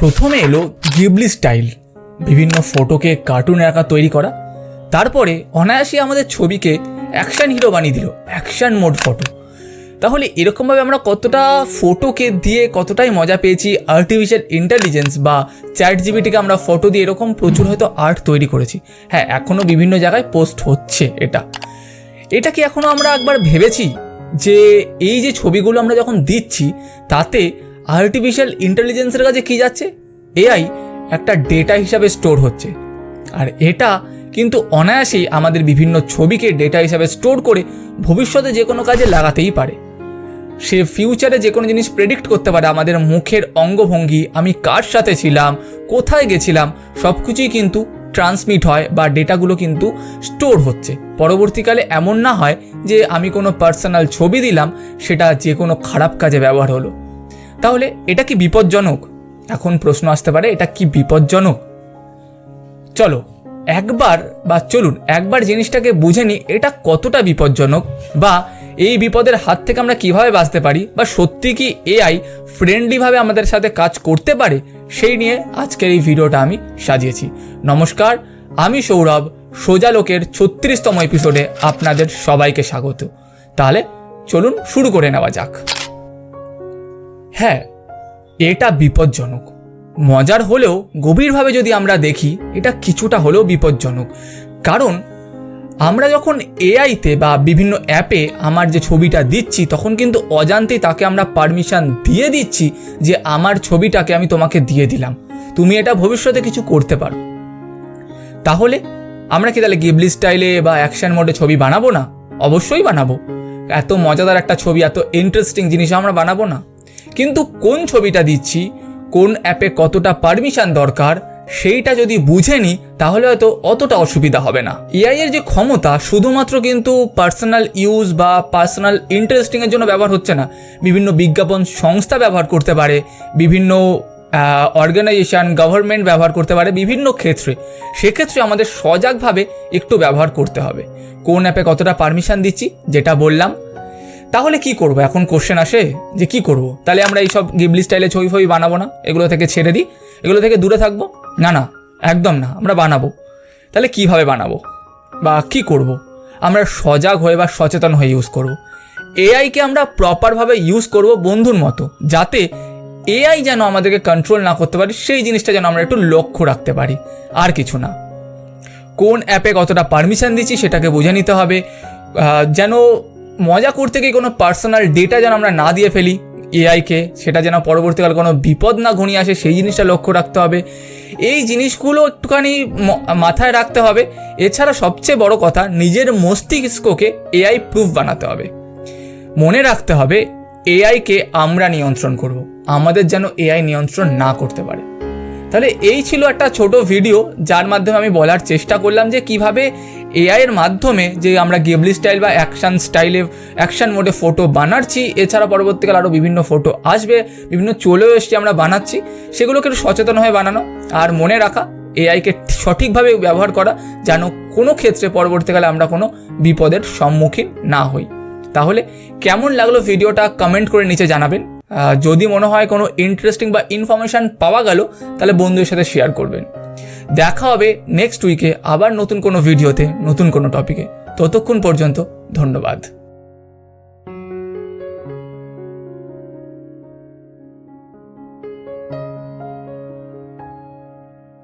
প্রথমে এলো Ghibli style. বিভিন্ন ফটোকে কার্টুন আঁকা তৈরি করা। তারপরে অনায়াসে আমাদের ছবিকে অ্যাকশন হিরো বানিয়ে দিল, অ্যাকশন মোড ফটো। তাহলে এরকমভাবে আমরা কতটা ফটোকে দিয়ে কতটাই মজা পেয়েছি, আর্টিফিশিয়াল ইন্টেলিজেন্স বা চ্যাট জিবিটিকে আমরা ফটো দিয়ে এরকম প্রচুর হয়তো আর্ট তৈরি করেছি। হ্যাঁ এখনও বিভিন্ন জায়গায় পোস্ট হচ্ছে এটা। এটা কি এখনও আমরা একবার ভেবেছি যে এই যে ছবিগুলো আমরা যখন দিচ্ছি, তাতে আর্টিফিশিয়াল ইন্টেলিজেন্সের কাছে কি যাচ্ছে? এআই একটা ডেটা হিসাবে স্টোর হচ্ছে। আর এটা কিন্তু অনায়াসেই আমাদের বিভিন্ন ছবিকে ডেটা হিসাবে স্টোর করে ভবিষ্যতে যে কোনো কাজে লাগাতেই পারে। সে ফিউচারে যে কোনো জিনিস প্রেডিক্ট করতে পারে, আমাদের মুখের অঙ্গভঙ্গি, আমি কার সাথে ছিলাম, কোথায় গেছিলাম সব কিছুই কিন্তু ট্রান্সমিট হয় বা ডেটাগুলো কিন্তু স্টোর হচ্ছে। পরবর্তীকালে এমন না হয় যে আমি কোনো পার্সোনাল ছবি দিলাম, সেটা যে কোনো খারাপ কাজে ব্যবহার হলো। তাহলে এটা কি বিপজ্জনক? এখন প্রশ্ন আসতে পারে, এটা কি বিপজ্জনক? চলো, একবার বা চলুন, একবার জিনিসটাকে বুঝে নিই, এটা কতটা বিপজ্জনক? বা এই বিপদের হাত থেকে আমরা কীভাবে বাঁচতে পারি? বা সত্যি কি এআই ফ্রেন্ডলিভাবে আমাদের সাথে কাজ করতে পারে? সেই নিয়ে আজকের এই ভিডিওটা আমি সাজিয়েছি। নমস্কার, আমি সৌরভ, সোজা লোকের ছত্রিশতম এপিসোডে আপনাদের সবাইকে স্বাগত। তাহলে চলুন শুরু করে নেওয়া যাক। হ্যাঁ এটা বিপজ্জনক। মজার হলেও গভীরভাবে যদি আমরা দেখি, এটা কিছুটা হলেও বিপজ্জনক। কারণ, আমরা যখন এআইতে বা বিভিন্ন অ্যাপে আমার যে ছবিটা দিচ্ছি, তখন কিন্তু অজান্তেই তাকে আমরা পারমিশন দিয়ে দিচ্ছি যে আমার ছবিটাকে আমি তোমাকে দিয়ে দিলাম। তুমি এটা ভবিষ্যতে কিছু করতে পারো। তাহলে, আমরা কি তাহলে গিবলি স্টাইলে বা অ্যাকশন মোডে ছবি বানাবো না? অবশ্যই বানাবো। এত মজাদার একটা ছবি, এত ইন্টারেস্টিং জিনিস আমরা বানাবো না? কিন্তু কোন ছবিটা দিচ্ছি? কোন অ্যাপে কতটা পারমিশন দরকার? সেইটা যদি বুঝে নিই তাহলে হয়তো অতটা অসুবিধা হবে না। এআই এর যে ক্ষমতা, শুধুমাত্র কিন্তু পার্সোনাল ইউজ বা পার্সোনাল ইন্টারেস্টিংয়ের জন্য ব্যবহার হচ্ছে না। বিভিন্ন বিজ্ঞাপন সংস্থা ব্যবহার করতে পারে, বিভিন্ন অর্গানাইজেশন গভর্নমেন্ট ব্যবহার করতে পারে বিভিন্ন ক্ষেত্রে। সেক্ষেত্রে আমাদের সজাগভাবে একটু ব্যবহার করতে হবে। কোন অ্যাপে কতটা পারমিশন দিচ্ছি, যেটা বললাম তাহলে কি করব? এখন কোশ্চেন আসে যে কি করব? তাহলে আমরা এইসব গিবলি স্টাইলে ছবি ফবি বানাবো না? এগুলো থেকে ছেড়ে দিই? এগুলো থেকে দূরে থাকব? না না, একদম না, আমরা বানাবো। তাহলে কীভাবে বানাবো? বা কি করব? আমরা সজাগ হয়ে বা সচেতন হয়ে ইউজ করব। এআইকে আমরা প্রপারভাবে ইউজ করব বন্ধুর মতো, যাতে এআই যেন আমাদেরকে কন্ট্রোল না করতে পারি, সেই জিনিসটা যেন আমরা একটু লক্ষ্য রাখতে পারি। আর কিছু না। কোন অ্যাপে কতটা পারমিশন দিচ্ছি সেটাকে বুঝে নিতে হবে। যেন মজা করতে গিয়ে কোনো পার্সোনাল ডেটা যেন আমরা না দিয়ে ফেলি এআইকে সেটা যেন পরবর্তীকাল কোনো বিপদ না ঘনিয়ে আসে, সেই জিনিসটা লক্ষ্য রাখতে হবে। এই জিনিসগুলো একটুখানি মাথায় রাখতে হবে। এছাড়া সবচেয়ে বড় কথা, নিজের মস্তিষ্ককে এআই প্রুফ বানাতে হবে। মনে রাখতে হবে এআইকে আমরা নিয়ন্ত্রণ করব। আমাদের যেন এআই নিয়ন্ত্রণ না করতে পারে। তাহলে এই ছিল একটা ছোট ভিডিও যার মাধ্যমে আমি বলার চেষ্টা করলাম যে কীভাবে এআই এর মাধ্যমে যে আমরা গেবলি স্টাইল বা অ্যাকশন স্টাইলে অ্যাকশন মোডে ফটো বানাচ্ছি, এছাড়া পরবর্তীকালে আরও বিভিন্ন ফটো আসবে, বিভিন্ন চলেও এসছে আমরা বানাচ্ছি, সেগুলোকে একটু সচেতন হয়ে বানানো আর মনে রাখা এআইকে সঠিকভাবে ব্যবহার করা যেন কোনো ক্ষেত্রে পরবর্তীকালে আমরা কোনো বিপদের সম্মুখীন না হই। তাহলে কেমন লাগল ভিডিওটা কমেন্ট করে নিচে জানাবেন। যদি মনে হয় কোনো ইন্টারেস্টিং বা ইনফরমেশান পাওয়া গেল, তাহলে বন্ধুদের সাথে শেয়ার করবেন। দেখা হবে নেক্সট উইকে আবার নতুন কোনো ভিডিওতে নতুন কোনো টপিকে ততক্ষণ পর্যন্ত ধন্যবাদ।